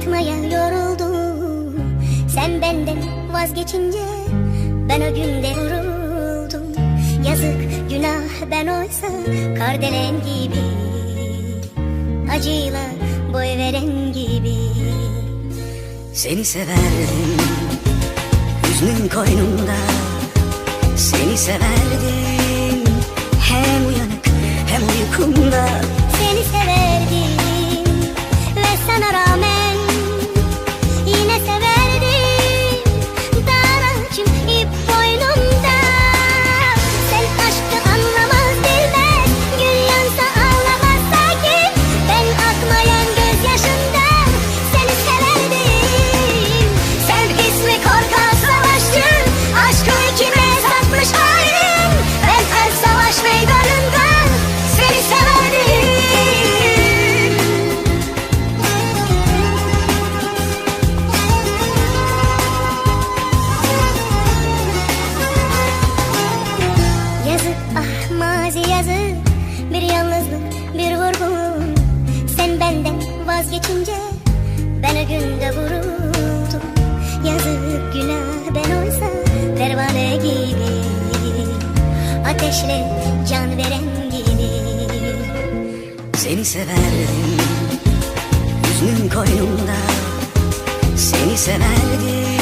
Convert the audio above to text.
bırakmaya yoruldum. Sen benden vazgeçince ben o günde vuruldum. Yazık günah ben oysa kardelen gibi Acıyla boy veren gibi. Seni severdim Hüznün koynumda. Seni severdim Hem uyanık hem uykumda. Mazi yazık Bir yalnızlık bir vurgun. Sen benden vazgeçince Ben o günde vuruldum. Yazık günah ben oysa Pervane gibi. Ateşle can veren gibi. Seni severdim Hüznün koynumda. Seni severdim